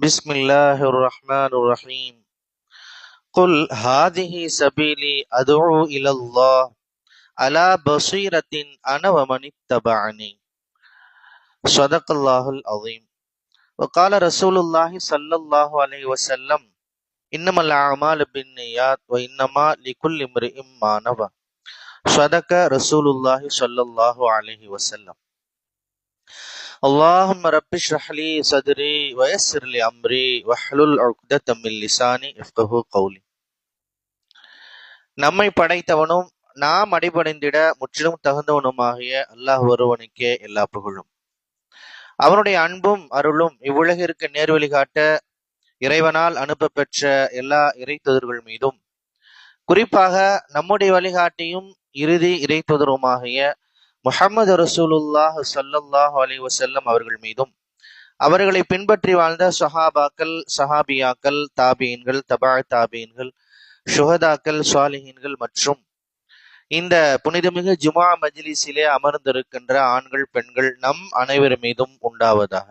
بسم الله الرحمن الرحيم قل هذه سبيلي أدعو إلى الله على بصيرة أنا ومن اتبعني صدق الله العظيم وقال رسول الله صلى الله عليه وسلم إنما الأعمال بالنيات وإنما لكل امرئ ما نوى صدق رسول الله صلى الله عليه وسلم اللهم رب اشرح لي صدري ويسر لي أمري واحلل عقدة من لساني يفقهوا قولي நம்மை படைத்தவனும் நாம் அடிபணிந்திட முற்றிலும் தகுந்தவனுமாகிய அல்லாஹ் ஒருவனுக்கே எல்லா புகழும் அவனுடைய அன்பும் அருளும் இவ்வுலகிற்கு நேர்வழி காட்ட இறைவனால் அனுப்ப பெற்ற எல்லா இறைத்தொதர்கள் மீதும் குறிப்பாக நம்முடைய வழிகாட்டியும் இறுதி இறைத்தொதருமாகிய முஹம்மது ரசூலுல்லாஹ் ஸல்லல்லாஹு அலி வசல்லம் அவர்கள் மீதும் அவர்களை பின்பற்றி வாழ்ந்த சஹாபாக்கள் சஹாபியாக்கள் தாபீன்கள் தபா தாபீன்கள் சுஹதாக்கள் சுவாலிஹீன்கள் மற்றும் இந்த புனிதமிகு ஜுமா மஜ்லிஸிலே அமர்ந்திருக்கின்ற ஆண்கள் பெண்கள் நம் அனைவர் மீதும் உண்டாவதாக.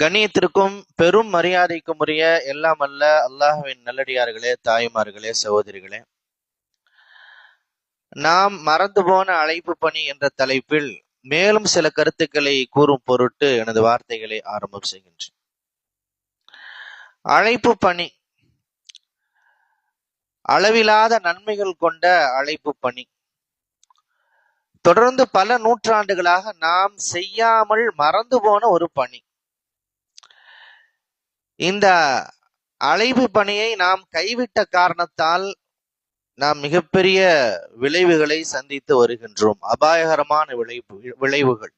கண்ணியத்திற்கும் பெரும் மரியாதைக்கும் உரிய எல்லாம் அல்ல அல்லாஹுவின் நல்லடியார்களே தாய்மார்களே சகோதரிகளே. நாம் மறந்து போன அழைப்பு பணி என்ற தலைப்பில் மேலும் சில கருத்துக்களை கூறும் பொருட்டு எனது வார்த்தைகளை ஆரம்பம் செய்கின்றேன். அழைப்பு பணி. அளவிலாத நன்மைகள் கொண்ட அழைப்பு பணி. தொடர்ந்து பல நூற்றாண்டுகளாக நாம் செய்யாமல் மறந்து போன ஒரு பணி. இந்த அழைப்பு பணியை நாம் கைவிட்ட காரணத்தால் நாம் மிகப்பெரிய விளைவுகளை சந்தித்து வருகின்றோம். அபாயகரமான விளைவு விளைவுகள்.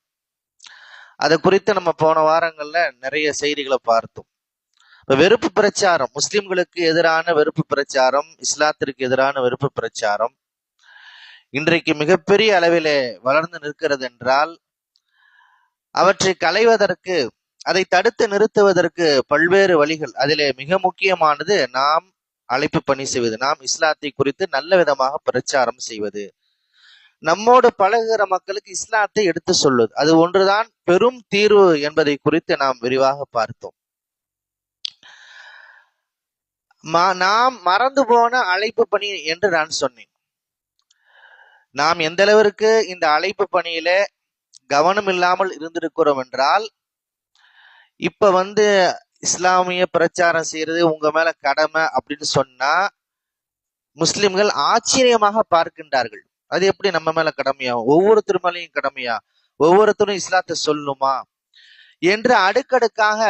அதை குறித்து நம்ம போன வாரங்கள்ல நிறைய செய்திகளை பார்த்தோம். இப்போ வெறுப்பு பிரச்சாரம் முஸ்லிம்களுக்கு எதிரான வெறுப்பு பிரச்சாரம் இஸ்லாத்திற்கு எதிரான வெறுப்பு பிரச்சாரம் இன்றைக்கு மிகப்பெரிய அளவிலே வளர்ந்து நிற்கிறது என்றால் அவற்றை களைவதற்கு அதை தடுத்து நிறுத்துவதற்கு பல்வேறு வழிகள். அதிலே மிக முக்கியமானது நாம் அழைப்பு பணி செய்வது நாம் இஸ்லாத்தை குறித்து நல்ல விதமாக பிரச்சாரம் செய்வது. நம்மோடு பழகுகிற மக்களுக்கு இஸ்லாத்தை எடுத்து சொல்வது. அது ஒன்றுதான் பெரும் தீர்வு என்பதை குறித்து நாம் விரிவாக பார்த்தோம். நாம் மறந்து போன அழைப்பு பணி என்று நான் சொன்னேன். நாம் எந்த அளவிற்கு இந்த அழைப்பு பணியில கவனம் இல்லாமல் இருந்திருக்கிறோம் என்றால் இப்ப வந்து இஸ்லாமிய பிரச்சாரம் செய்யறது உங்க மேல கடமை அப்படின்னு சொன்னா முஸ்லிம்கள் ஆச்சரியமாக பார்க்கின்றார்கள். அது எப்படி நம்ம மேல கடமையா? ஒவ்வொருத்தர் மேலையும் கடமையா? ஒவ்வொருத்தரும் இஸ்லாத்தை சொல்லணுமா என்று அடுக்கடுக்காக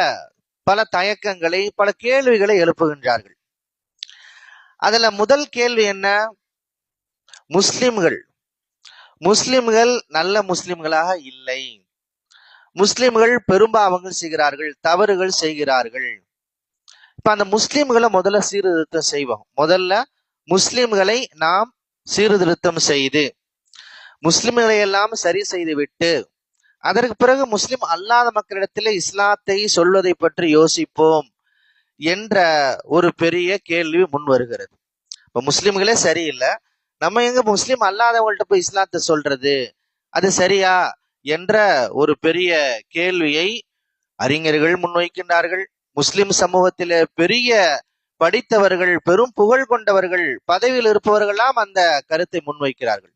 பல தயக்கங்களை பல கேள்விகளை எழுப்புகின்றார்கள். அதுல முதல் கேள்வி என்ன? முஸ்லிம்கள். முஸ்லிம்கள் நல்ல முஸ்லிம்களாக இல்லை. முஸ்லிம்கள் பெரும்பாவங்கள் செய்கிறார்கள் தவறுகள் செய்கிறார்கள். இப்ப அந்த முஸ்லிம்களை முதல்ல சீர்திருத்தம் செய்வோம். முதல்ல முஸ்லிம்களை நாம் சீர்திருத்தம் செய்து முஸ்லிம்களை எல்லாம் சரி செய்து விட்டு அதற்கு பிறகு முஸ்லிம் அல்லாத மக்களிடத்தில் இஸ்லாத்தை சொல்வதை பற்றி யோசிப்போம் என்ற ஒரு பெரிய கேள்வி முன் வருகிறது. இப்ப முஸ்லிம்களே சரியில்லை. நம்ம எங்க முஸ்லிம் அல்லாதவங்கள்ட்ட போய் இஸ்லாத்தை சொல்றது? அது சரியா? என்ற ஒரு பெரிய கேள்வியை அறிஞர்கள் முன்வைக்கின்றார்கள். முஸ்லிம் சமூகத்தில பெரிய படித்தவர்கள் பெரும் புகழ் கொண்டவர்கள் பதவியில் இருப்பவர்கள்லாம் அந்த கருத்தை முன்வைக்கிறார்கள்.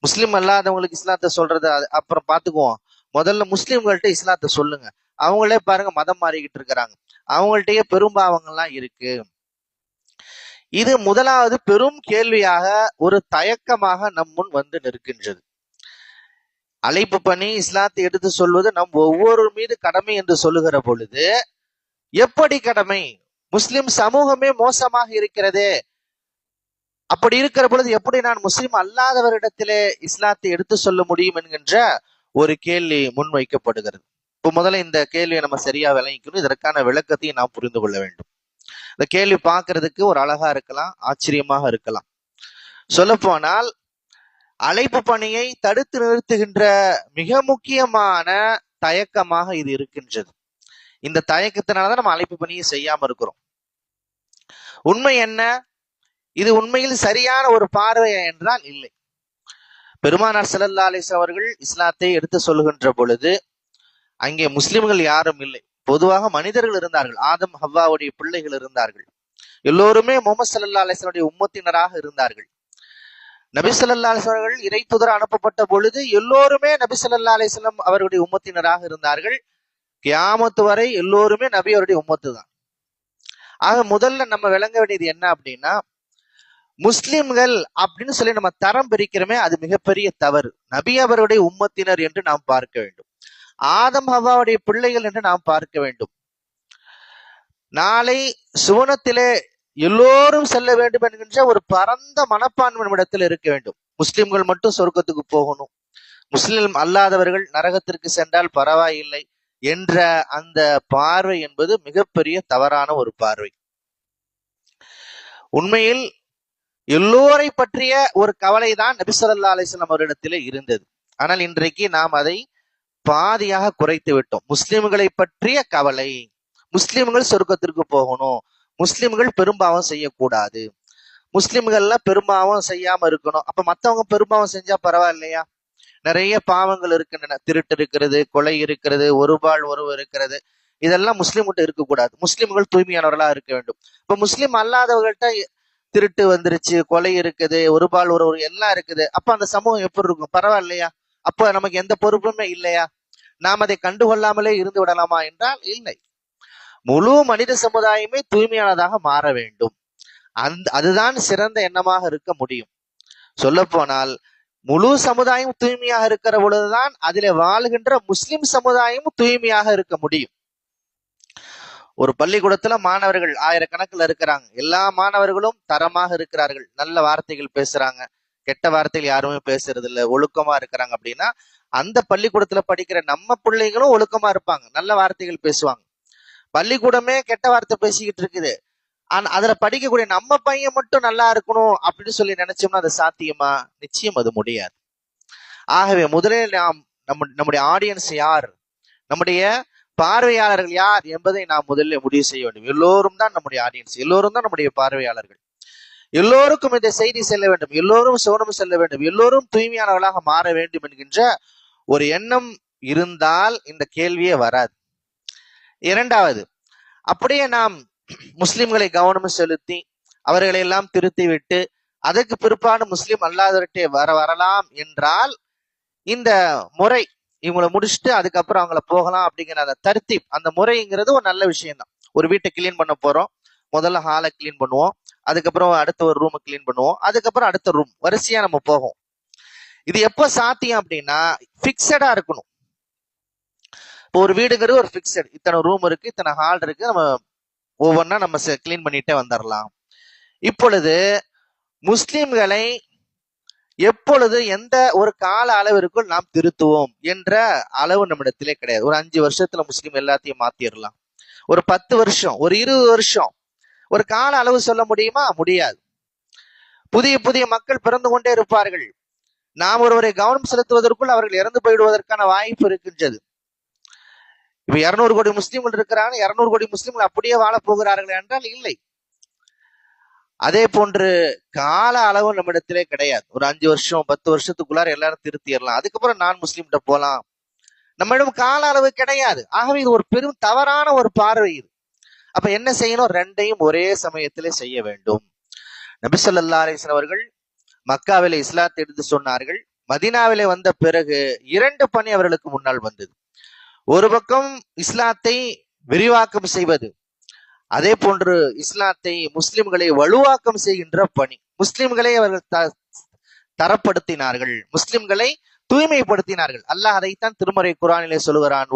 முஸ்லிம் அல்லாதவங்களுக்கு இஸ்லாத்தை சொல்றது அப்புறம் பாத்துக்குவோம் முதல்ல முஸ்லிம்கள்ட்ட இஸ்லாத்தை சொல்லுங்க. அவங்களே பாருங்க மதம் மாறிக்கிட்டு இருக்கிறாங்க. அவங்கள்ட்டயே பெரும்பாவங்கள்லாம் இருக்கு. இது முதலாவது பெரும் கேள்வியாக ஒரு தயக்கமாக நம் முன் வந்து நிற்கின்றது. அழைப்பு பண்ணி இஸ்லாத்தை எடுத்து சொல்வது நம் ஒவ்வொரு மீது கடமை என்று சொல்லுகிற பொழுது எப்படி கடமை? முஸ்லிம் சமூகமே மோசமாக இருக்கிறதே. அப்படி இருக்கிற பொழுது எப்படி நான் முஸ்லிம் அல்லாதவரிடத்திலே இஸ்லாத்தை எடுத்து சொல்ல முடியும் என்கின்ற ஒரு கேள்வி முன்வைக்கப்படுகிறது. இப்போ முதல்ல இந்த கேள்வியை நம்ம சரியா விளங்கிக்கணும். இதற்கான விளக்கத்தையும் நாம் புரிந்து கொள்ள வேண்டும். இந்த கேள்வி பார்க்கறதுக்கு ஒரு அழகா இருக்கலாம் ஆச்சரியமாக இருக்கலாம். சொல்ல போனால் அழைப்பு பணியை தடுத்து நிறுத்துகின்ற மிக முக்கியமான தயக்கமாக இது இருக்கின்றது. இந்த தயக்கத்தினாலதான் நம்ம அழைப்பு பணியை செய்யாம இருக்கிறோம். உண்மை என்ன? இது உண்மையில் சரியான ஒரு பார்வை என்றால் இல்லை. பெருமானார் ஸல்லல்லாஹு அலிஸ் அவர்கள் இஸ்லாத்தை எடுத்து சொல்லுகின்ற பொழுது அங்கே முஸ்லிம்கள் யாரும் இல்லை. பொதுவாக மனிதர்கள் இருந்தார்கள். ஆதம் ஹவ்வாவுடைய பிள்ளைகள் இருந்தார்கள். எல்லோருமே முகமது சல்லா அலிஸ்வனுடைய உம்மத்தினராக இருந்தார்கள். நபிசல்லா ஸல்லல்லாஹு இறை துதர அனுப்பப்பட்ட பொழுது எல்லோருமே நபிசல்லா அலிஸ்லம் அவருடைய அவர்களுடைய உம்மத்தினராக இருந்தார்கள். கியாமத்து வரை எல்லோருமே நபி அவருடைய உம்மத்து தான். ஆக முதல்ல நம்ம விளங்க வேண்டியது என்ன அப்படின்னா முஸ்லிம்கள் அப்படின்னு சொல்லி நம்ம தரம் பிரிக்கிறோமே அது மிகப்பெரிய தவறு. நபி அவருடைய உம்மத்தினர் என்று நாம் பார்க்க வேண்டும். ஆதம் ஹவாவுடைய பிள்ளைகள் என்று நாம் பார்க்க வேண்டும். நாளை சுவனத்திலே எல்லோரும் செல்ல வேண்டும் என்கின்ற ஒரு பரந்த மனப்பான்மை நம்மிடத்தில் இருக்க வேண்டும். முஸ்லிம்கள் மட்டும் சொர்க்கத்துக்கு போகணும். முஸ்லிம் அல்லாதவர்கள் நரகத்திற்கு சென்றால் பரவாயில்லை என்ற அந்த பார்வை என்பது மிகப்பெரிய தவறான ஒரு பார்வை. உண்மையில் எல்லோரை பற்றிய ஒரு கவலை தான் நபிசல்லா அலிஸ்லாம் அவரிடத்திலே இருந்தது. ஆனால் இன்றைக்கு நாம் அதை பாதியாக குறைத்து விட்டோம். முஸ்லிம்களை பற்றிய கவலை முஸ்லிம்கள் சொர்க்கத்திற்கு போகணும் முஸ்லிம்கள் பெரும்பாவம் செய்யக்கூடாது. முஸ்லிம்கள்லாம் பெரும்பாவம் செய்யாம இருக்கணும். அப்ப மத்தவங்க பெரும்பாவம் செஞ்சா பரவாயில்லையா? நிறைய பாவங்கள் இருக்கின்றன. திருட்டு இருக்கிறது கொலை இருக்கிறது ஒருபால் உறவு இருக்கிறது. இதெல்லாம் முஸ்லிம்கிட்ட இருக்கக்கூடாது. முஸ்லிம்கள் தூய்மையானவர்களா இருக்க வேண்டும். இப்ப முஸ்லிம் அல்லாதவர்கள்ட்ட திருட்டு வந்துருச்சு கொலை இருக்குது ஒருபால் உறவு எல்லாம் இருக்குது. அப்ப அந்த சமூகம் எப்படி இருக்கும்? பரவாயில்லையா? அப்ப நமக்கு எந்த பொறுப்புமே இல்லையா? நாம் அதை கண்டுகொள்ளாமலே இருந்து விடலாமா என்றால் இல்லை. முழு மனித சமுதாயமே தூய்மையானதாக மாற வேண்டும். அந்த அதுதான் சிறந்த எண்ணமாக இருக்க முடியும். சொல்ல போனால் முழு சமுதாயம் தூய்மையாக இருக்கிற பொழுதுதான் அதிலே வாழ்கின்ற முஸ்லிம் சமுதாயமும் தூய்மையாக இருக்க முடியும். ஒரு பள்ளிக்கூடத்துல மாணவர்கள் ஆயிரக்கணக்கில் இருக்கிறாங்க. எல்லா மாணவர்களும் தரமாக இருக்கிறார்கள். நல்ல வார்த்தைகள் பேசுறாங்க. கெட்ட வார்த்தைகள் யாருமே பேசுறது இல்ல ஒழுக்கமா இருக்கிறாங்க அப்படின்னா அந்த பள்ளிக்கூடத்துல படிக்கிற நம்ம பிள்ளைங்களும் ஒழுக்கமா இருப்பாங்க. நல்ல வார்த்தைகள் பேசுவாங்க. பள்ளிக்கூடமே கெட்ட வார்த்தை பேசிக்கிட்டு இருக்குது. ஆனா அதுல படிக்கக்கூடிய நம்ம பையன் மட்டும் நல்லா இருக்கணும் அப்படின்னு சொல்லி நினைச்சோம்னா அது சாத்தியமா? நிச்சயம் அது முடியாது. ஆகவே முதலில் நாம் நம்ம நம்முடைய ஆடியன்ஸ் யார்? நம்முடைய பார்வையாளர்கள் யார் என்பதை நாம் முதலில் முடிவு செய்ய வேண்டும். எல்லோரும் தான் நம்முடைய ஆடியன்ஸ் எல்லோரும் தான் நம்முடைய பார்வையாளர்கள். எல்லோருக்கும் இந்த செய்தி செல்ல வேண்டும். எல்லோரும் சோனம் செல்ல வேண்டும். எல்லோரும் தூய்மையானவர்களாக மாற வேண்டும் என்கின்ற ஒரு எண்ணம் இருந்தால் இந்த கேள்வியே வராது. இரண்டாவது அப்படியே நாம் முஸ்லிம்களை கவனம் செலுத்தி அவர்களை எல்லாம் திருத்தி விட்டு அதற்கு பிற்பாடு முஸ்லிம் அல்லாதவர்கிட்ட வர வரலாம் என்றால் இந்த முறை இவங்களை முடிச்சுட்டு அதுக்கப்புறம் அவங்கள போகலாம் அப்படிங்கிற அந்த தர்த்தீப் அந்த முறைங்கிறது ஒரு நல்ல விஷயம் தான் ஒரு வீட்டை கிளீன் பண்ண போறோம் முதல்ல ஹாலை கிளீன் பண்ணுவோம் அதுக்கப்புறம் அடுத்த ஒரு ரூமை கிளீன் பண்ணுவோம் அதுக்கப்புறம் அடுத்த ரூம் வரிசையா நம்ம போகும் இது எப்போ சாத்தியம் அப்படின்னா பிக்சடா இருக்கணும். ஒரு வீடுங்கிறது ஒரு ஃபிக்ஸட் இத்தனை ரூம் இருக்கு இத்தனை ஹால் இருக்கு. நம்ம ஒவ்வொன்றா நம்ம கிளீன் பண்ணிட்டே வந்துடலாம் இப்பொழுது முஸ்லிம்களை எப்பொழுது எந்த ஒரு கால அளவிற்குள் நாம் திருத்துவோம் என்ற அளவு நம்மிடத்திலே கிடையாது. ஒரு அஞ்சு வருஷத்துல முஸ்லீம் எல்லாத்தையும் மாத்திரலாம். ஒரு பத்து வருஷம் ஒரு இருபது வருஷம் ஒரு கால அளவு சொல்ல முடியுமா? முடியாது. புதிய புதிய மக்கள் பிறந்து கொண்டே இருப்பார்கள். நாம் ஒருவரை கவனம் செலுத்துவதற்குள் அவர்கள் இறந்து போயிடுவதற்கான வாய்ப்பு இருக்கின்றது. இப்ப இருநூறு கோடி முஸ்லீம்கள் இருக்கிறாங்க இருநூறு கோடி முஸ்லீம்கள் அப்படியே வாழ போகிறார்கள் என்றால் இல்லை. அதே போன்று கால அளவு நம்மிடத்திலே கிடையாது. ஒரு அஞ்சு வருஷம் பத்து வருஷத்துக்குள்ளார எல்லாரும் திருத்திடலாம். அதுக்கப்புறம் நான் முஸ்லீம்கிட்ட போலாம். நம்மிடம் கால அளவு கிடையாது. ஆகவே இது ஒரு பெரும் தவறான ஒரு பார்வை இது. அப்ப என்ன செய்யணும்? ரெண்டையும் ஒரே சமயத்திலே செய்ய வேண்டும். நபிசல்லா அலிஸ்லாம் அவர்கள் மக்காவிலே இஸ்லாத்தை எடுத்து சொன்னார்கள். மதினாவிலே வந்த பிறகு இரண்டு பணி அவர்களுக்கு முன்னால் வந்தது. ஒரு பக்கம் இஸ்லாத்தை விரிவாக்கம் செய்வது அதே போன்று இஸ்லாத்தை முஸ்லிம்களை வலுவாக்கம் செய்கின்ற பணி. முஸ்லிம்களை அவர்கள் த- தரப்படுத்தினார்கள். முஸ்லிம்களை தூய்மைப்படுத்தினார்கள். அல்லாஹ் அதைத்தான் திருமறை குரானிலே சொல்லுகிறான்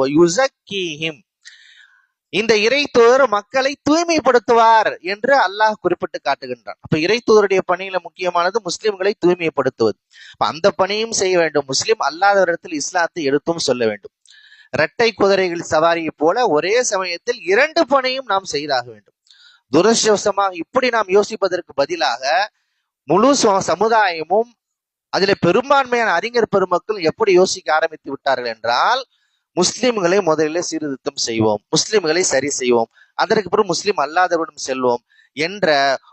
இந்த இறை தூதர் மக்களை தூய்மைப்படுத்துவார் என்று அல்லாஹ் குறிப்பிட்டு காட்டுகின்றான். அப்ப இறை தூதருடைய பணியில முக்கியமானது முஸ்லிம்களை தூய்மைப்படுத்துவது. அந்த பணியும் செய்ய வேண்டும். முஸ்லிம் அல்லாதவரிடத்தில் இஸ்லாத்தை எடுத்தும் சொல்ல வேண்டும். இரட்டை குதிரைகள் சவாரியை போல ஒரே சமயத்தில் இரண்டு பணியும் நாம் செய்தாக வேண்டும். துரதிருஷ்டவசமாக இப்படி நாம் யோசிப்பதற்கு பதிலாக முழு சமுதாயமும் அதில் பெரும்பான்மையான அறிஞர் பெருமக்கள் எப்படி யோசிக்க ஆரம்பித்து விட்டார்கள் என்றால் முஸ்லிம்களை முதலில் சீர்திருத்தம் செய்வோம் முஸ்லிம்களை சரி செய்வோம் அதற்கு பிறகு முஸ்லிம் அல்லாதவரிடம் செல்வோம் என்ற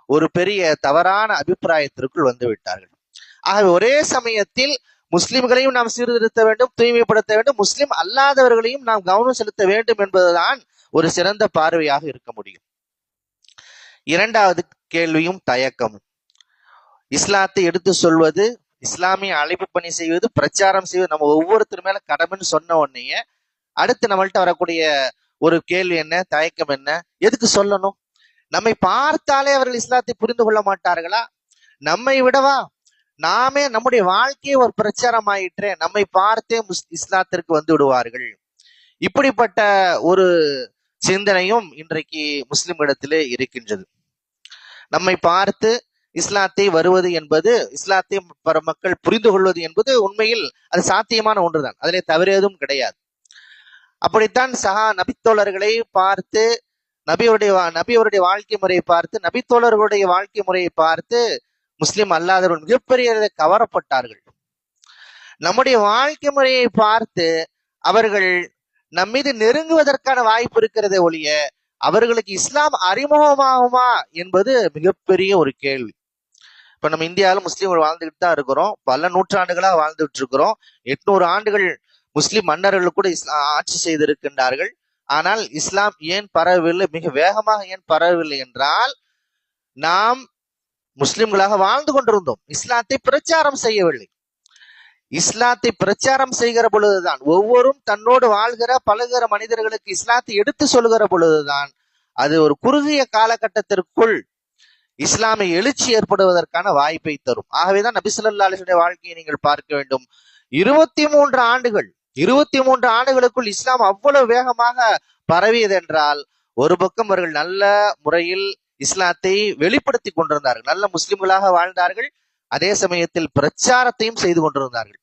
ஒரு பெரிய தவறான அபிப்பிராயத்திற்குள் வந்து விட்டார்கள். ஆகவே ஒரே சமயத்தில் முஸ்லிம்களையும் நாம் சீர்திருத்த வேண்டும் தூய்மைப்படுத்த வேண்டும். முஸ்லிம் அல்லாதவர்களையும் நாம் கவனம் செலுத்த வேண்டும் என்பதுதான் ஒரு சிறந்த பார்வையாக இருக்க முடியும். இரண்டாவது கேள்வியும் தயக்கமும். இஸ்லாத்தை எடுத்து சொல்வது இஸ்லாமிய அழைப்பு பணி செய்வது பிரச்சாரம் செய்வது நம்ம ஒவ்வொருத்தர் மேல கடமைன்னு சொன்ன உடனேயே அடுத்து நம்மள்ட்ட வரக்கூடிய ஒரு கேள்வி என்ன தயக்கம் என்ன எதுக்கு சொல்லணும்? நம்மை பார்த்தாலே அவர்கள் இஸ்லாத்தை புரிந்து கொள்ள மாட்டார்களா? நம்மை விடவா? நாமே நம்முடைய வாழ்க்கையே ஒரு பிரச்சாரம் ஆயிற்றே நம்மை பார்த்தே முஸ் இஸ்லாத்திற்கு வந்து விடுவார்கள். இப்படிப்பட்ட ஒரு சிந்தனையும் இன்றைக்கு முஸ்லிம்களிடத்திலே இருக்கின்றது. நம்மை பார்த்து இஸ்லாத்தை வருவது என்பது இஸ்லாத்தை பர மக்கள் புரிந்து கொள்வது என்பது உண்மையில் அது சாத்தியமான ஒன்றுதான். அதிலே தவறு கிடையாது. அப்படித்தான் சஹா நபித்தோழர்களை பார்த்து நபியுடைய வா- நபியவருடைய வாழ்க்கை முறையை பார்த்து நபித்தோழர்களுடைய வாழ்க்கை முறையை பார்த்து முஸ்லிம் அல்லாதவர்கள் மிகப்பெரிய கவரப்பட்டார்கள். நம்முடைய வாழ்க்கை முறையை பார்த்து அவர்கள் நம் மீது நெருங்குவதற்கான வாய்ப்பு இருக்கிறதே ஒழிய அவர்களுக்கு இஸ்லாம் அறிமுகமாகுமா என்பது மிகப்பெரிய ஒரு கேள்வி. இப்ப நம்ம இந்தியாவில் முஸ்லீம்கள் வாழ்ந்துகிட்டு தான் இருக்கிறோம். பல நூற்றாண்டுகளா வாழ்ந்துட்டு இருக்கிறோம். எட்நூறு ஆண்டுகள் முஸ்லிம் மன்னர்கள் கூட இஸ்லாம் ஆட்சி செய்திருக்கின்றார்கள். ஆனால் இஸ்லாம் ஏன் பரவவில்லை? மிக வேகமாக ஏன் பரவவில்லை என்றால் நாம் முஸ்லிம்களாக வாழ்ந்து கொண்டிருந்தோம். இஸ்லாத்தை பிரச்சாரம் செய்யவில்லை. இஸ்லாத்தை பிரச்சாரம் செய்கிற பொழுதுதான் ஒவ்வொரும் தன்னோடு வாழ்கிற பழகிற மனிதர்களுக்கு இஸ்லாத்தை எடுத்து சொல்கிற பொழுதுதான் அது ஒரு குறுகிய காலகட்டத்திற்குள் இஸ்லாமிய எழுச்சி ஏற்படுவதற்கான வாய்ப்பை தரும். ஆகவேதான் நபிசுல்லா அலிசுடைய வாழ்க்கையை நீங்கள் பார்க்க வேண்டும். இருபத்தி மூன்று ஆண்டுகள் இருபத்தி மூன்று ஆண்டுகளுக்குள் இஸ்லாம் அவ்வளவு வேகமாக பரவியது என்றால் ஒரு பக்கம் அவர்கள் நல்ல முறையில் இஸ்லாத்தை வெளிப்படுத்தி கொண்டிருந்தார்கள். நல்ல முஸ்லிம்களாக வாழ்ந்தார்கள். அதே சமயத்தில் பிரச்சாரத்தையும் செய்து கொண்டிருந்தார்கள்.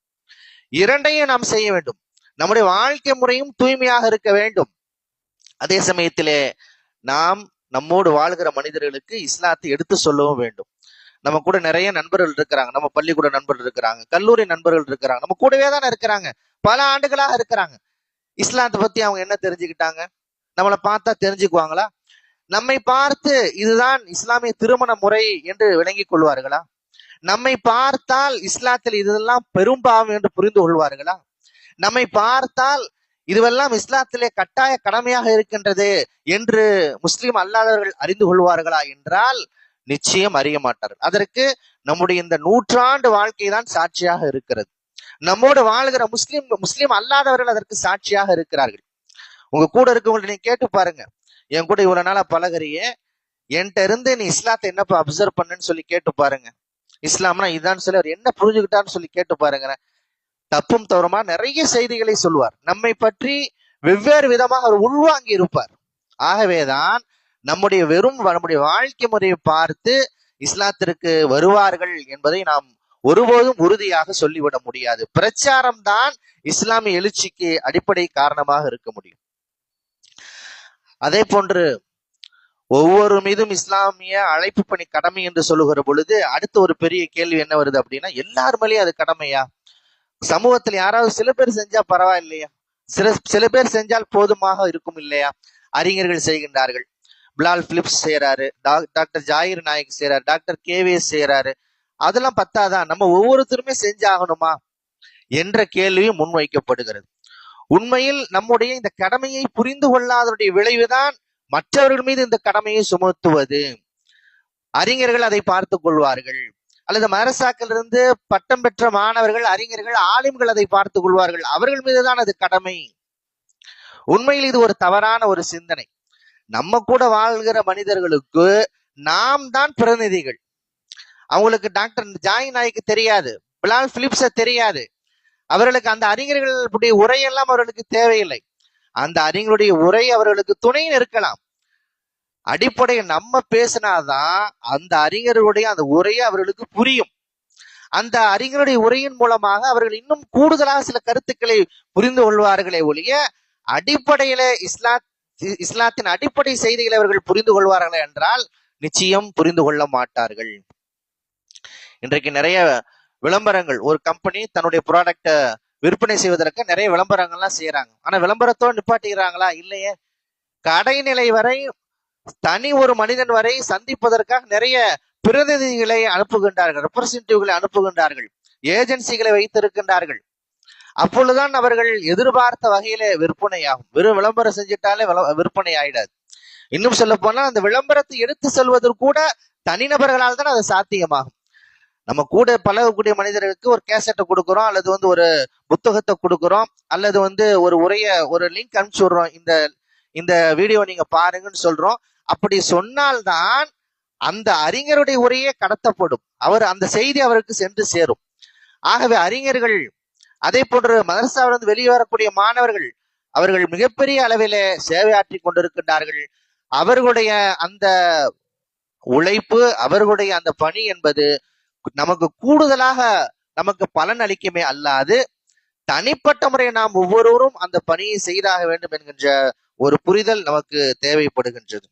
இரண்டையும் நாம் செய்ய வேண்டும். நம்முடைய வாழ்க்கை முறையும் தூய்மையாக இருக்க வேண்டும். அதே சமயத்திலே நாம் நம்மோடு வாழ்கிற மனிதர்களுக்கு இஸ்லாத்தை எடுத்து சொல்லவும் வேண்டும். நம்ம கூட நிறைய நண்பர்கள் இருக்கிறாங்க. நம்ம பள்ளிக்கூட நண்பர்கள் இருக்கிறாங்க. கல்லூரி நண்பர்கள் இருக்கிறாங்க. நம்ம கூடவே தானே இருக்கிறாங்க. பல ஆண்டுகளாக இருக்கிறாங்க. இஸ்லாத்தை பத்தி அவங்க என்ன தெரிஞ்சுக்கிட்டாங்க? நம்மளை பார்த்தா தெரிஞ்சுக்குவாங்களா? நம்மை பார்த்து இதுதான் இஸ்லாமிய திருமண முறை என்று விளங்கிக் கொள்வார்களா? நம்மை பார்த்தால் இஸ்லாத்தில் இதெல்லாம் பெரும்பாவம் என்று புரிந்து கொள்வார்களா? நம்மை பார்த்தால் இதுவெல்லாம் இஸ்லாத்திலே கட்டாய கடமையாக இருக்கின்றது என்று முஸ்லிம் அல்லாதவர்கள் அறிந்து கொள்வார்களா என்றால் நிச்சயம் அறிய மாட்டார்கள். அதற்கு நம்முடைய இந்த நூற்றாண்டு வாழ்க்கை தான் சாட்சியாக இருக்கிறது. நம்மோடு வாழ்கிற முஸ்லிம் முஸ்லிம் அல்லாதவர்கள் அதற்கு சாட்சியாக இருக்கிறார்கள். உங்க கூட இருக்கவங்களை நீங்க கேட்டு பாருங்க. என் கூட இவ்வளவு நாளா பழகுறியே என்கிட்ட இருந்து நீ இஸ்லாத்தை என்னப்பா அப்சர்வ் பண்ணுன்னு சொல்லி கேட்டு பாருங்க. இஸ்லாம்னா இதான் சொல்லி அவர் என்ன புரிஞ்சுக்கிட்டான்னு சொல்லி கேட்டு பாருங்க தப்பும் தவறுமா நிறைய செய்திகளை சொல்வார் நம்மை பற்றி வெவ்வேறு விதமாக அவர் உள்வாங்கி இருப்பார். ஆகவேதான் நம்முடைய வெறும் நம்முடைய வாழ்க்கை முறையை பார்த்து இஸ்லாத்திற்கு வருவார்கள் என்பதை நாம் ஒருபோதும் உறுதியாக சொல்லிவிட முடியாது. பிரச்சாரம் தான் இஸ்லாமிய எழுச்சிக்கு அடிப்படை காரணமாக இருக்க முடியும். அதே போன்று ஒவ்வொரு மீதும் இஸ்லாமிய அழைப்பு பணி கடமை என்று சொல்லுகிற பொழுது அடுத்த ஒரு பெரிய கேள்வி என்ன வருது அப்படின்னா எல்லார் மேலேயும் அது கடமையா? சமூகத்தில் யாராவது சில பேர் செஞ்சா பரவாயில்லையா? சில சில பேர் செஞ்சால் போதுமாக இருக்கும் இல்லையா? அறிஞர்கள் செய்கின்றார்கள். பிலால் பிலிப்ஸ் செய்யறாரு டாக்டர் ஜாகிர் நாயக் செய்யறாரு டாக்டர் கேவிஎஸ் செய்யறாரு அதெல்லாம் பத்தாதான் நம்ம ஒவ்வொருத்தருமே செஞ்சாகணுமா? என்ற கேள்வியும் முன்வைக்கப்படுகிறது. உண்மையில் நம்முடைய இந்த கடமையை புரிந்து கொள்ளாதவருடைய விளைவுதான் மற்றவர்கள் மீது இந்த கடமையை சுமத்துவது. அறிஞர்கள் அதை பார்த்துக் கொள்வார்கள். அல்லது மதரசாக்கள் இருந்து பட்டம் பெற்ற மாணவர்கள் அறிஞர்கள் ஆலிம்கள் அதை பார்த்துக் கொள்வார்கள். அவர்கள் மீதுதான் அது கடமை. உண்மையில் இது ஒரு தவறான ஒரு சிந்தனை. நம்ம கூட வாழ்கிற மனிதர்களுக்கு நாம் தான் பிரதிநிதிகள். அவங்களுக்கு டாக்டர் ஜாய் நாய்க்கு தெரியாது. பிலால் பிலிப்ஸ தெரியாது. அவர்களுக்கு அந்த அறிஞர்களுடைய உரையெல்லாம் அவர்களுக்கு தேவையில்லை. அந்த அறிஞருடைய உரை அவர்களுக்கு துணையில் இருக்கலாம். அடிப்படையை நம்ம பேசினாதான் அந்த அறிஞர்களுடைய அந்த உரையை அவர்களுக்கு புரியும். அந்த அறிஞருடைய உரையின் மூலமாக அவர்கள் இன்னும் கூடுதலாக சில கருத்துக்களை புரிந்து கொள்வார்களே ஒழிய அடிப்படையில இஸ்லாத் இஸ்லாத்தின் அடிப்படை செய்திகளை அவர்கள் புரிந்து கொள்வார்கள் என்றால் நிச்சயம் புரிந்து கொள்ள மாட்டார்கள். இன்றைக்கு நிறைய விளம்பரங்கள். ஒரு கம்பெனி தன்னுடைய ப்ராடக்ட விற்பனை செய்வதற்கு நிறைய விளம்பரங்கள்லாம் செய்யறாங்க ஆனா விளம்பரத்தோடு நிப்பாட்டிக்கிறாங்களா? இல்லையே. கடைநிலை வரை தனி ஒரு மனிதன் வரை சந்திப்பதற்காக நிறைய பிரதிநிதிகளை அனுப்புகின்றார்கள். ரெப்ரசன்டேட்டிவ்களை அனுப்புகின்றார்கள். ஏஜென்சிகளை வைத்திருக்கின்றார்கள். அப்பொழுதுதான் அவர்கள் எதிர்பார்த்த வகையில விற்பனையாகும். வெறும் விளம்பரம் செஞ்சிட்டாலே விற்பனை ஆயிடாது இன்னும் சொல்ல போனா அந்த விளம்பரத்தை எடுத்து செல்வதற்கு கூட தனிநபர்களால் தான் அது சாத்தியமாகும். நம்ம கூட பழகக்கூடிய மனிதர்களுக்கு ஒரு கேசட்டை கொடுக்குறோம் அல்லது வந்து ஒரு புத்தகத்தை கொடுக்குறோம் அல்லது வந்து ஒரு உரைய ஒரு லிங்க் அனுப்பிச்சு விடுறோம். இந்த இந்த வீடியோ நீங்க பாருங்கன்னு சொல்றோம். அப்படி சொன்னால்தான் அந்த அறிஞருடைய உரையே கடத்தப்படும். அவர் அந்த செய்தி அவருக்கு சென்று சேரும். ஆகவே அறிஞர்கள் அதே போன்று மதரசாவிலிருந்து வெளியே வரக்கூடிய மாணவர்கள் அவர்கள் மிகப்பெரிய அளவிலே சேவையாற்றி கொண்டிருக்கின்றார்கள். அவர்களுடைய அந்த உழைப்பு அவர்களுடைய அந்த பணி என்பது நமக்கு கூடுதலாக நமக்கு பலன் அளிக்குமே அல்லாது தனிப்பட்ட முறை நாம் ஒவ்வொருவரும் அந்த பணியை செய்தாக வேண்டும் என்கின்ற ஒரு புரிதல் நமக்கு தேவைப்படுகின்றது.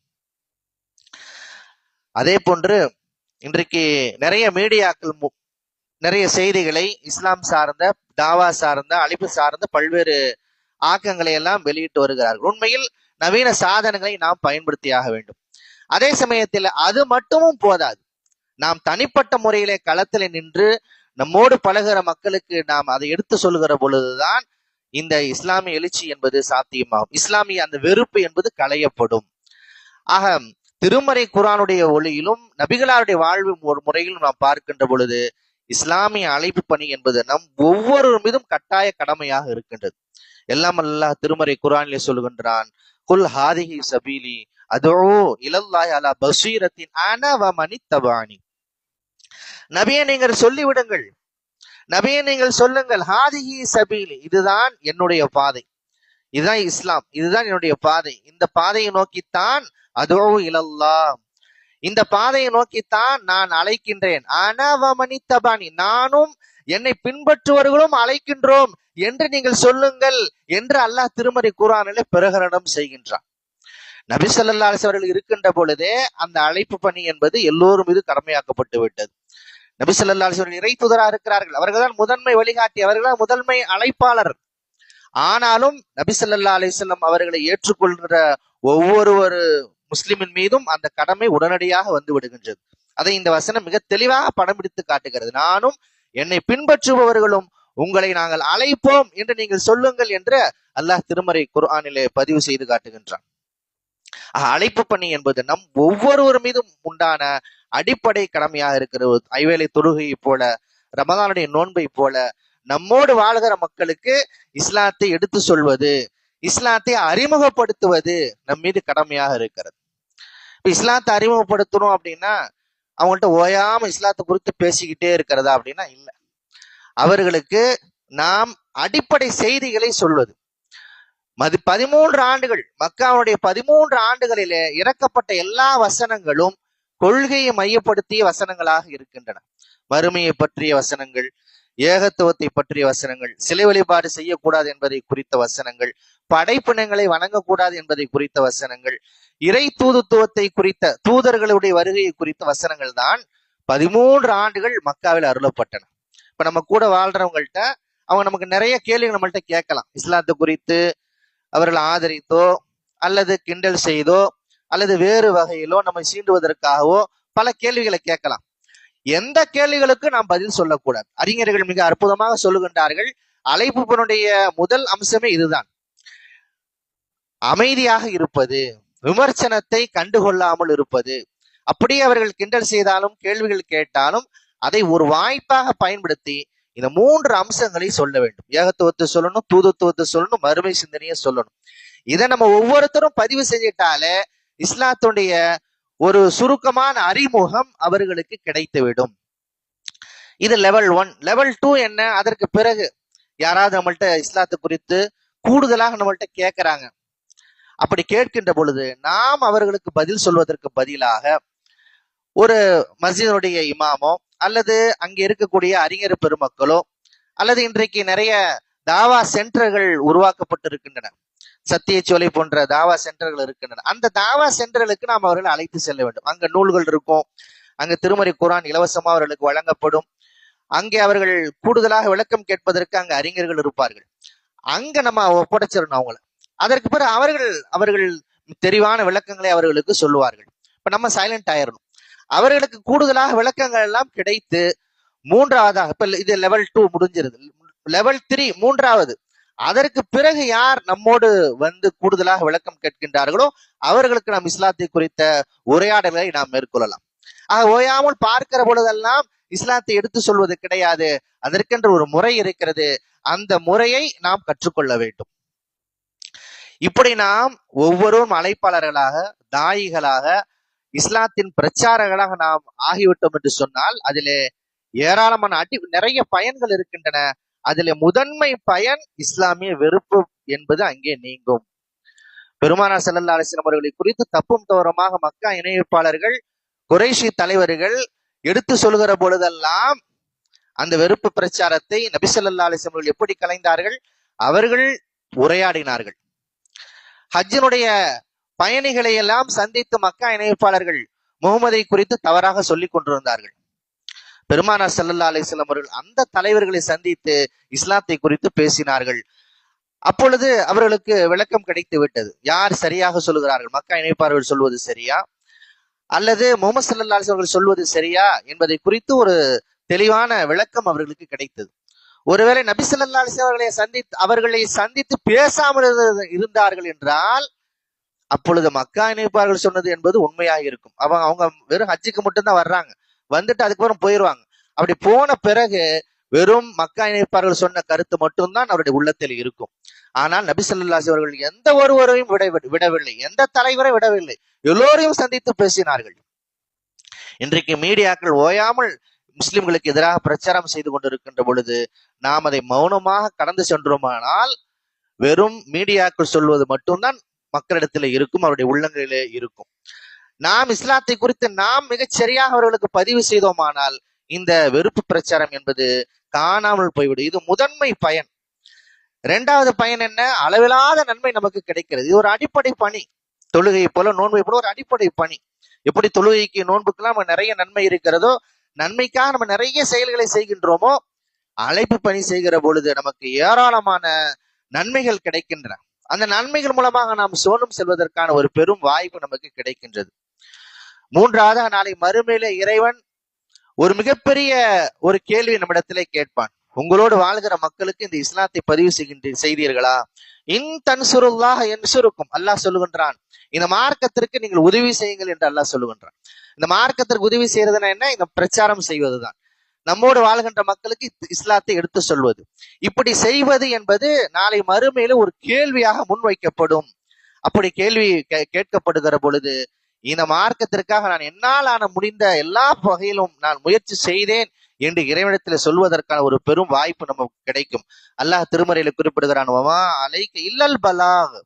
அதே போன்று இன்றைக்கு நிறைய மீடியாக்கள் மு- நிறைய செய்திகளை இஸ்லாம் சார்ந்த தாவா சார்ந்த அழிப்பு சார்ந்த பல்வேறு ஆக்கங்களை எல்லாம் வெளியிட்டு வருகிறார்கள். உண்மையில் நவீன சாதனங்களை நாம் பயன்படுத்தியாக வேண்டும். அதே சமயத்தில் அது மட்டுமும் போதாது. நாம் தனிப்பட்ட முறையிலே களத்தில் நின்று நம்மோடு பழகுற மக்களுக்கு நாம் அதை எடுத்து சொல்லுகிற பொழுதுதான் இந்த இஸ்லாமிய எழுச்சி என்பது சாத்தியமாகும். இஸ்லாமிய அந்த வெறுப்பு என்பது களையப்படும். ஆக திருமறை குரானுடைய ஒளியிலும் நபிகளாருடைய வாழ்வு ஒரு முறையிலும் நாம் பார்க்கின்ற பொழுது இஸ்லாமிய அழைப்பு பணி என்பது நம் ஒவ்வொரு மீதும் கட்டாய கடமையாக இருக்கின்றது. எல்லாம் அல்லாஹ் திருமறை குரானிலே சொல்லுகின்றான் குல் ஹாதிஹி சபீலி அதோ இலல்லாய் அலா பசீரத்தின் அனவமணி தபானி. நபியை நீங்கள் சொல்லிவிடுங்கள். நபியை நீங்கள் சொல்லுங்கள். ஹாதிஹி சபீலி இதுதான் என்னுடைய பாதை. இதுதான் இஸ்லாம். இதுதான் என்னுடைய பாதை. இந்த பாதையை நோக்கித்தான் அதோ இலல்லா இந்த பாதையை நோக்கித்தான் நான் அழைக்கின்றேன். அனவமணி தபானி நானும் என்னை பின்பற்றுவர்களும் அழைக்கின்றோம் என்று நீங்கள் சொல்லுங்கள் என்று அல்லாஹ் திருமறை குரானிலே பிரகரணம் செய்கின்றான். நபி ஸல்லல்லாஹு அவர்கள் இருக்கின்ற பொழுதே அந்த அழைப்பு பணி என்பது எல்லோரும் மீது கடமையாக்கப்பட்டு விட்டது. நபிசல்லா அலிஸ்வரன் இறை தூதராக இருக்கிறார்கள். அவர்கள்தான் முதன்மை வழிகாட்டி அவர்கள்தான் முதன்மை அழைப்பாளர். ஆனாலும் நபிசல்லா அலிசல்லம் அவர்களை ஏற்றுக்கொள்கிற ஒவ்வொரு ஒரு முஸ்லிமின் மீதும் அந்த கடமை உடனடியாக வந்து விடுகின்றது. அதை இந்த வசனம் மிக தெளிவாக படம் பிடித்து காட்டுகிறது. நானும் என்னை பின்பற்றுபவர்களும் உங்களை நாங்கள் அழைப்போம் என்று நீங்கள் சொல்லுங்கள் என்று அல்லாஹ் திருமறை குர்ஆனிலே பதிவு செய்து காட்டுகின்றான். அழைப்பு பணி என்பது நம் ஒவ்வொருவர் மீதும் உண்டான அடிப்படை கடமையாக இருக்கிறது. ஐவேளை தொழுகையை போல ரமதானுடைய நோன்பை போல நம்மோடு வாழ்கிற மக்களுக்கு இஸ்லாத்தை எடுத்து சொல்வது இஸ்லாத்தை அறிமுகப்படுத்துவது நம் மீது கடமையாக இருக்கிறது. இப்ப இஸ்லாத்தை அறிமுகப்படுத்தணும் அப்படின்னா அவங்கள்ட்ட ஓயாம இஸ்லாத்தை குறித்து பேசிக்கிட்டே இருக்கிறதா அப்படின்னா இல்ல. அவர்களுக்கு நாம் அடிப்படை செய்திகளை சொல்வது. மது பதிமூன்று ஆண்டுகள் மக்காவுடைய பதிமூன்று ஆண்டுகளிலே இறக்கப்பட்ட எல்லா வசனங்களும் கொள்கையை மையப்படுத்திய வசனங்களாக இருக்கின்றன. மறுமையை பற்றிய வசனங்கள் ஏகத்துவத்தை பற்றிய வசனங்கள் சிலை வழிபாடு செய்யக்கூடாது என்பதை குறித்த வசனங்கள் படைப்பினங்களை வணங்கக்கூடாது என்பதை குறித்த வசனங்கள் இறை தூதுத்துவத்தை குறித்த தூதர்களுடைய வருகையை குறித்த வசனங்கள் தான் பதிமூன்று ஆண்டுகள் மக்காவில் அருளப்பட்டன. இப்ப நம்ம கூட வாழ்றவங்கள்ட்ட அவங்க நமக்கு நிறைய கேள்விகள் நம்மள்ட்ட கேட்கலாம். இஸ்லாத்தை குறித்து அவர்கள் ஆதரித்தோ அல்லது கிண்டல் செய்தோ அல்லது வேறு வகையிலோ நம்மை சீண்டுவதற்காகவோ பல கேள்விகளை கேட்கலாம். எந்த கேள்விகளுக்கும் நாம் பதில் சொல்லக்கூடாது? அறிஞர்கள் மிக அற்புதமாக சொல்லுகின்றார்கள் அழைப்புப்பனுடைய முதல் அம்சமே இதுதான். அமைதியாக இருப்பது விமர்சனத்தை கண்டுகொள்ளாமல் இருப்பது அப்படியே அவர்கள் கிண்டல் செய்தாலும் கேள்விகள் கேட்டாலும் அதை ஒரு வாய்ப்பாக பயன்படுத்தி இந்த மூன்று அம்சங்களை சொல்ல வேண்டும். ஏகத்துவத்தை சொல்லணும் தூதத்துவத்தை சொல்லணும் மறுமை சிந்தனையை சொல்லணும். இதை நம்ம ஒவ்வொருத்தரும் பதிவு செஞ்சிட்டாலே இஸ்லாத்துடைய ஒரு சுருக்கமான அறிமுகம் அவர்களுக்கு கிடைத்துவிடும் இது லெவல் ஒன் லெவல் டூ என்ன? அதற்கு பிறகு யாராவது நம்மள்ட்ட இஸ்லாத்தை குறித்து கூடுதலாக நம்மள்ட்ட கேட்கிறாங்க அப்படி கேட்கின்ற பொழுது நாம் அவர்களுக்கு பதில் சொல்வதற்கு பதிலாக ஒரு மஸ்ஜினுடைய இமாமோ அல்லது அங்கே இருக்கக்கூடிய அறிஞர் பெருமக்களோ அல்லது இன்றைக்கு நிறைய தாவா சென்டர்கள் உருவாக்கப்பட்டிருக்கின்றன. சத்தியச்சோலை போன்ற தாவா சென்டர்கள் இருக்கின்றன. அந்த தாவா சென்டர்களுக்கு நாம் அவர்களை அழைத்து செல்ல வேண்டும். அங்க நூல்கள் இருக்கும். அங்க திருமறை குரான் இலவசமா அவர்களுக்கு வழங்கப்படும். அங்கே அவர்கள் கூடுதலாக விளக்கம் கேட்பதற்கு அங்க அறிஞர்கள் இருப்பார்கள். அங்க நம்ம ஒப்படைச்சிடணும் அவங்கள. அதற்கு பிறகு அவர்கள் அவர்கள் தெளிவான விளக்கங்களை அவர்களுக்கு சொல்லுவார்கள். இப்ப நம்ம சைலண்ட் ஆயிரணும். அவர்களுக்கு கூடுதலாக விளக்கங்கள் எல்லாம் கிடைத்து மூன்றாவதாக இப்ப இது லெவல் டூ முடிஞ்சிருது. லெவல் த்ரீ மூன்றாவது. அதற்கு பிறகு யார் நம்மோடு வந்து கூடுதலாக விளக்கம் கேட்கின்றார்களோ அவர்களுக்கு நாம் இஸ்லாத்தை குறித்த உரையாடல்களை நாம் மேற்கொள்ளலாம். ஆக ஓயாமல் பார்க்கிற பொழுதெல்லாம் இஸ்லாத்தை எடுத்து சொல்வது கிடையாது. அதற்கென்று ஒரு முறை இருக்கிறது. அந்த முறையை நாம் கற்றுக்கொள்ள வேண்டும். இப்படி நாம் ஒவ்வொரு அழைப்பாளர்களாக தாயிகளாக இஸ்லாத்தின் பிரச்சாரகளாக நாம் ஆகிவிட்டோம் என்று சொன்னால் அதிலே ஏராளமான அடி நிறைய பயன்கள் இருக்கின்றன. அதிலே முதன்மை பயன் இஸ்லாமிய வெறுப்பு என்பது அங்கே நீங்கும். பெருமானார் ஸல்லல்லாஹு அலைஹி அவர்களை குறித்து தப்பும் தோறமாக மக்கா இணைப்பாளர்கள் குறைஷி தலைவர்கள் எடுத்து சொல்கிற பொழுதெல்லாம் அந்த வெறுப்பு பிரச்சாரத்தை நபிசல்லா ஸல்லல்லாஹு அவர்கள் எப்படி கலைந்தார்கள்? அவர்கள் உரையாடினார்கள். ஹஜ்ஜினுடைய பயணிகளை எல்லாம் சந்தித்து மக்கா இணைப்பாளர்கள் முகமதை குறித்து தவறாக சொல்லிக் கொண்டிருந்தார்கள். பெருமானார் சல்லல்லா அலிஸ்லாம் அவர்கள் அந்த தலைவர்களை சந்தித்து இஸ்லாத்தை குறித்து பேசினார்கள். அப்பொழுது அவர்களுக்கு விளக்கம் கிடைத்து விட்டது. யார் சரியாக சொல்லுகிறார்கள்? மக்கா இணைப்பாளர்கள் சொல்வது சரியா? அல்லது முகமது சல்லா அவர்கள் சொல்வது சரியா என்பதை குறித்து ஒரு தெளிவான விளக்கம் அவர்களுக்கு கிடைத்தது. ஒருவேளை நபி ஸல்லல்லாஹு அலைஹி அவர்களை சந்தித்து அவர்களை சந்தித்து பேசாமல் இருந்தார்கள் என்றால் அப்பொழுது மக்கா இணைப்பார்கள் சொன்னது என்பது உண்மையாக இருக்கும். அவங்க அவங்க வெறும் ஹஜ்ஜுக்கு மட்டும்தான் வர்றாங்க. வந்துட்டு அதுக்கப்புறம் போயிடுவாங்க அப்படி போன பிறகு வெறும் மக்கா இணைப்பார்கள் சொன்ன கருத்து மட்டும்தான் அவருடைய உள்ளத்தில் இருக்கும். ஆனால் நபிசல்லாசி அவர்கள் எந்த ஒருவரையும் விட விடவில்லை. எந்த தலைவரை விடவில்லை. எல்லோரையும் சந்தித்து பேசினார்கள். இன்றைக்கு மீடியாக்கள் ஓயாமல் முஸ்லிம்களுக்கு எதிராக பிரச்சாரம் செய்து கொண்டிருக்கின்ற பொழுது நாம் அதை மௌனமாக கடந்து சென்றோமானால் வெறும் மீடியாக்கள் சொல்வது மட்டும்தான் மக்களிடத்தில் இருக்கும் அவருடைய உள்ளங்களிலே இருக்கும். நாம் இஸ்லாத்தை குறித்து நாம் மிகச் சரியாக அவர்களுக்கு பதிவு செய்தோமானால் இந்த வெறுப்பு பிரச்சாரம் என்பது காணாமல் போய்விடும். இது முதன்மை பயன். இரண்டாவது பயன் என்ன? அளவிலாத நன்மை நமக்கு கிடைக்கிறது. இது ஒரு அடிப்படை பணி. தொழுகை போல நோன்பை போல ஒரு அடிப்படை பணி. எப்படி தொழுகைக்கு நோன்புக்கெல்லாம் நம்ம நிறைய நன்மை இருக்கிறதோ நன்மைக்காக நம்ம நிறைய செயல்களை செய்கின்றோமோ அழைப்பு பணி செய்கிற பொழுது நமக்கு ஏராளமான நன்மைகள் கிடைக்கின்றன. அந்த நன்மைகள் மூலமாக நாம் சோனம் செல்வதற்கான ஒரு பெரும் வாய்ப்பு நமக்கு கிடைக்கின்றது. மூன்றாவது நாளை மறுமையில இறைவன் ஒரு மிகப்பெரிய ஒரு கேள்வி நம்மிடத்திலே கேட்பான். உங்களோடு வாழ்கிற மக்களுக்கு இந்த இஸ்லாத்தை பதிவு செய்கின்ற செய்தீர்களா? இன் தன்சுருல்லாக என் சுருக்கும் அல்லாஹ் சொல்லுகின்றான். இந்த மார்க்கத்திற்கு நீங்கள் உதவி செய்யுங்கள் என்று அல்லாஹ் சொல்லுகின்றான். இந்த மார்க்கத்திற்கு உதவி செய்யறதுன்னா என்ன? இந்த பிரச்சாரம் செய்வதுதான். நம்மோடு வாழ்கின்ற மக்களுக்கு இஸ்லாத்தை எடுத்து சொல்வது. இப்படி செய்வது என்பது நாளை மறுமையில ஒரு கேள்வியாக முன்வைக்கப்படும். அப்படி கேள்வி கே- கேட்கப்படுகிற பொழுது இந்த மார்க்கத்திற்காக நான் என்னால் ஆன முடிந்த எல்லா வகையிலும் நான் முயற்சி செய்தேன் என்று இறைவனத்தில் சொல்வதற்கான ஒரு பெரும் வாய்ப்பு நமக்கு கிடைக்கும். அல்லாஹ் திருமறையில குறிப்பிடுகிறான் "வமா அலைக்க இல்லல் பலாக்.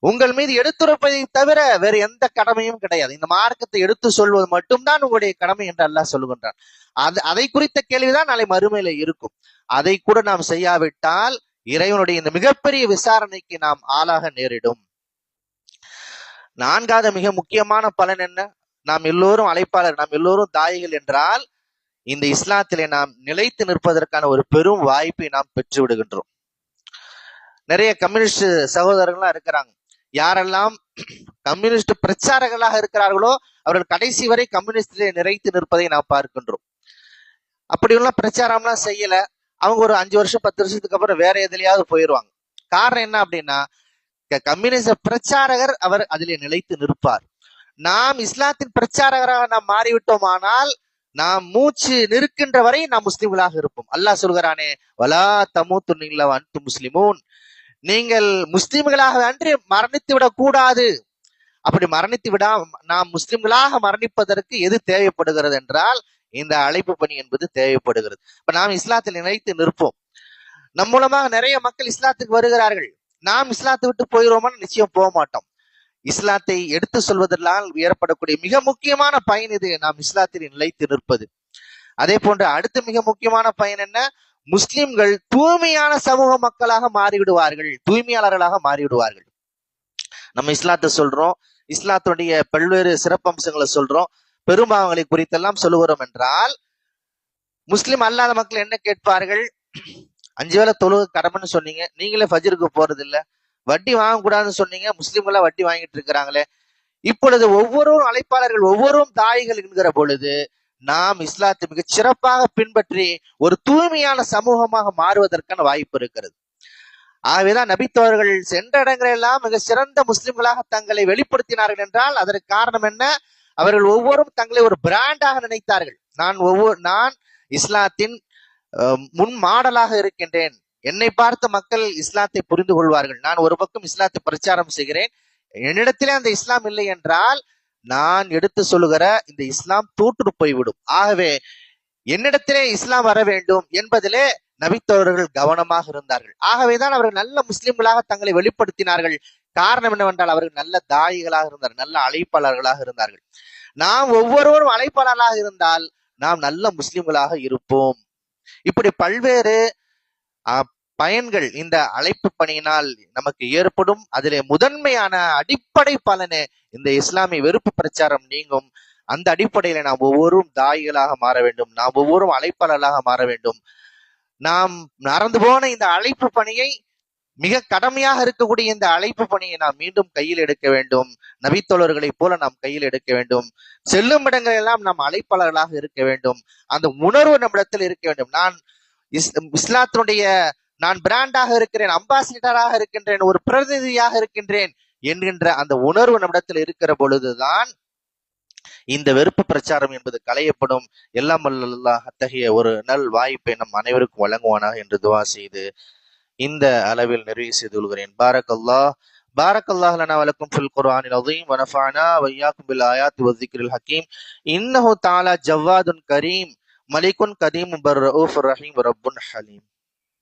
உங்கள் மீது எடுத்துரைப்பதை தவிர வேற எந்த கடமையும் கிடையாது. இந்த மார்க்கத்தை எடுத்து சொல்வது மட்டும்தான் உங்களுடைய கடமை என்று அல்லாஹ் சொல்லுகின்றான். அது அதை குறித்த கேள்விதான் நாளை மறுமையில இருக்கும். அதை கூட நாம் செய்யாவிட்டால் இறைவனுடைய இந்த மிகப்பெரிய விசாரணைக்கு நாம் ஆளாக நேரிடும். நான்காவது மிக முக்கியமான பலன் என்ன? நாம் எல்லோரும் அழைப்பாளர் நாம் எல்லோரும் தாயிகள் என்றால் இந்த இஸ்லாத்திலே நாம் நிலைத்து நிற்பதற்கான ஒரு பெரும் வாய்ப்பை நாம் பெற்று விடுகின்றோம் நிறைய கம்யூனிஸ்ட் சகோதரர்கள்லாம் இருக்கிறாங்க. யாரெல்லாம் கம்யூனிஸ்ட் பிரச்சாரகர்களாக இருக்கிறார்களோ அவர்கள் கடைசி வரை கம்யூனிஸ்டிலே நிறைத்து நிற்பதை நாம் பார்க்கின்றோம். அப்படியெல்லாம் பிரச்சாரம்லாம் செய்யல. அவங்க ஒரு அஞ்சு வருஷம் பத்து வருஷத்துக்கு அப்புறம் வேற எதுலயாவது போயிடுவாங்க காரணம் என்ன அப்படின்னா க- கம்யூனிச பிரச்சாரகர் அவர் அதிலே நிலைத்து நிற்பார். நாம் இஸ்லாத்தின் பிரச்சாரகராக நாம் மாறிவிட்டோமானால் நாம் மூச்சு நிற்கின்ற வரை நாம் முஸ்லிம்களாக இருப்போம். அல்லாஹ் சொல்கிறானே வலா தமு நீங்கள அன்து முஸ்லிமூன். நீங்கள் முஸ்லிம்களாக அன்றி மரணித்து விடக்கூடாது அப்படி மரணித்து விடா நாம் முஸ்லிம்களாக மரணிப்பதற்கு எது தேவைப்படுகிறது என்றால் இந்த அழைப்பு பணி என்பது தேவைப்படுகிறது. இப்ப நாம் இஸ்லாத்தில் நிலைத்து நிற்போம். நம் மூலமாக நிறைய மக்கள் இஸ்லாத்துக்கு வருகிறார்கள். நாம் இஸ்லாத்தை விட்டு போயிடுவோம்னு நிச்சயம் போக மாட்டோம். இஸ்லாத்தை எடுத்து சொல்வதெல்லாம் ஏற்படக்கூடிய மிக முக்கியமான பயன் இது. நாம் இஸ்லாத்தில் நிலைத்து நிற்பது. அதே போன்று அடுத்து மிக முக்கியமான பயன் என்ன? முஸ்லிம்கள் தூய்மையான சமூக மக்களாக மாறிவிடுவார்கள். தூய்மையாளர்களாக மாறிவிடுவார்கள். நம்ம இஸ்லாத்தை சொல்றோம். இஸ்லாத்துடைய பல்வேறு சிறப்பம்சங்களை சொல்றோம். பெரும்பாவங்களை குறித்தெல்லாம் சொல்லுகிறோம் என்றால் முஸ்லிம் அல்லாத மக்கள் என்ன கேட்பார்கள்? அஞ்சு வேலை தொழுகு கடமைன்னு சொன்னீங்க. நீங்களே ஃபஜ்ருக்கு போறது இல்ல வட்டி வாங்கக்கூடாதுன்னு சொன்னீங்க. முஸ்லிம்களா வட்டி வாங்கிட்டு இருக்கிறாங்களே. இப்பொழுது ஒவ்வொரு அழைப்பாளர்கள் ஒவ்வொரு தாய்கள் என்கிற பொழுது நாம் இஸ்லாத்தை மிக சிறப்பாக பின்பற்றி ஒரு தூய்மையான சமூகமாக மாறுவதற்கான வாய்ப்பு இருக்கிறது. ஆகவேதான் நபித்தவர்கள் சென்ற இடங்களெல்லாம் மிக சிறந்த முஸ்லிம்களாக தங்களை வெளிப்படுத்தினார்கள் என்றால் அதற்கு காரணம் என்ன? அவர்கள் ஒவ்வொரும் தங்களை ஒரு பிராண்டாக நினைத்தார்கள். நான் ஒவ்வொரு நான் இஸ்லாத்தின் அஹ், முன் மாடலாக இருக்கின்றேன். என்னை பார்த்து மக்கள் இஸ்லாத்தை புரிந்து கொள்வார்கள். நான் ஒரு பக்கம் இஸ்லாத்தை பிரச்சாரம் செய்கிறேன். என்னிடத்திலே அந்த இஸ்லாம் இல்லை என்றால் நான் எடுத்து சொல்லுகிற இந்த இஸ்லாம் தூற்று போய்விடும். ஆகவே என்னிடத்திலே இஸ்லாம் வர வேண்டும் என்பதிலே நபித்தவர்கள் கவனமாக இருந்தார்கள். ஆகவேதான் அவர்கள் நல்ல முஸ்லிம்களாக தங்களை வெளிப்படுத்தினார்கள். காரணம் என்னவென்றால் அவர்கள் நல்ல தாயிகளாக இருந்தார்கள் நல்ல அழைப்பாளர்களாக இருந்தார்கள். நாம் ஒவ்வொருவரும் அழைப்பாளர்களாக இருந்தால் நாம் நல்ல முஸ்லிம்களாக இருப்போம். இப்படி பல்வேறு பயன்கள் இந்த அழைப்பு பணியினால் நமக்கு ஏற்படும். அதிலே முதன்மையான அடிப்படை பலனே இந்த இஸ்லாமிய வெறுப்பு பிரச்சாரம் நீங்கும். அந்த அடிப்படையில நாம் ஒவ்வொருவரும் தாய்களாக மாற வேண்டும். நாம் ஒவ்வொரும் அழைப்பாளர்களாக மாற வேண்டும். நாம் மறந்து போன இந்த அழைப்பு பணியை மிக கடமையாக இருக்கக்கூடிய இந்த அழைப்பு பணியை நாம் மீண்டும் கையில் எடுக்க வேண்டும். நபித்தோழர்களைப் போல நாம் கையில் எடுக்க வேண்டும். செல்லும் இடங்கள் எல்லாம் நாம் அழைப்பாளர்களாக இருக்க வேண்டும். அந்த உணர்வு நம்மிடத்தில் இருக்க வேண்டும். நான் இஸ்- இஸ்லாத்தினுடைய நான் பிராண்டாக இருக்கிறேன் அம்பாசிடராக இருக்கின்றேன் ஒரு பிரதிநிதியாக இருக்கின்றேன் என்கின்ற அந்த உணர்வு நம்மிடத்தில் இருக்கிற பொழுதுதான் இந்த வெறுப்பு பிரச்சாரம் என்பது களையப்படும் எல்லாம் அல்லாஹ் அத்தகைய ஒரு நல் வாய்ப்பை நம் அனைவருக்கும் வழங்குவானாக என்று துவா செய்து இந்த அளவில் நிறைவு செய்து கொள்கிறேன் பாரக் அல்லாஹ் بارك الله لنا ولكم في القرآن العظيم ونفعنا وإياكم بالآيات والذكر الحكيم إنه تعالى جواد كريم ملك قديم بالرؤوف الرحيم ورب حليم